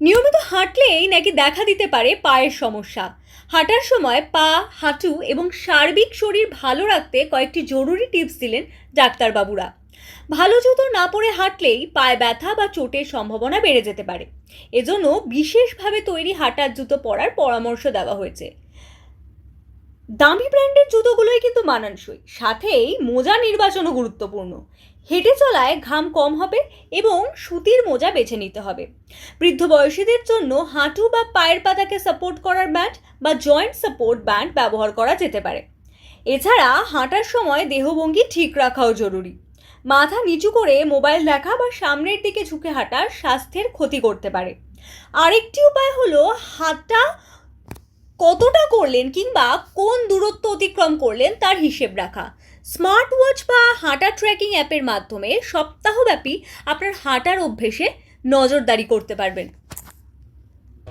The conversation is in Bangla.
নিয়মিত হাঁটলেই নাকি দেখা দিতে পারে পায়ের সমস্যা। হাঁটার সময় পা, হাঁটু এবং সার্বিক শরীর ভালো রাখতে কয়েকটি জরুরি টিপস দিলেন ডাক্তারবাবুরা। ভালো জুতো না পরে হাঁটলেই পায়ে ব্যথা বা চোটের সম্ভাবনা বেড়ে যেতে পারে। এজন্য বিশেষভাবে তৈরি হাঁটার জুতো পরার পরামর্শ দেওয়া হয়েছে। দামি ব্র্যান্ডের জুতোগুলোই কিন্তু মানানসই। সাথেই মোজা নির্বাচনও গুরুত্বপূর্ণ। হেঁটে চলায় ঘাম কম হবে এবং সুতির মোজা বেছে নিতে হবে। বৃদ্ধ বয়সীদের জন্য হাঁটু বা পায়ের পাতাকে সাপোর্ট করার ব্যান্ড বা জয়েন্ট সাপোর্ট ব্যান্ড ব্যবহার করা যেতে পারে। এছাড়া হাঁটার সময় দেহভঙ্গি ঠিক রাখাও জরুরি। মাথা নিচু করে মোবাইল দেখা বা সামনের দিকে ঝুঁকে হাঁটা স্বাস্থ্যের ক্ষতি করতে পারে। আরেকটি উপায় হলো হাঁটা কতটা করলেন কিংবা কোন দূরত্ব অতিক্রম করলেন তার হিসেব রাখা। স্মার্ট ওয়াচ বা হাঁটা ট্র্যাকিং অ্যাপের মাধ্যমে সপ্তাহব্যাপী আপনার হাঁটার অভ্যেসে নজরদারি করতে পারবেন।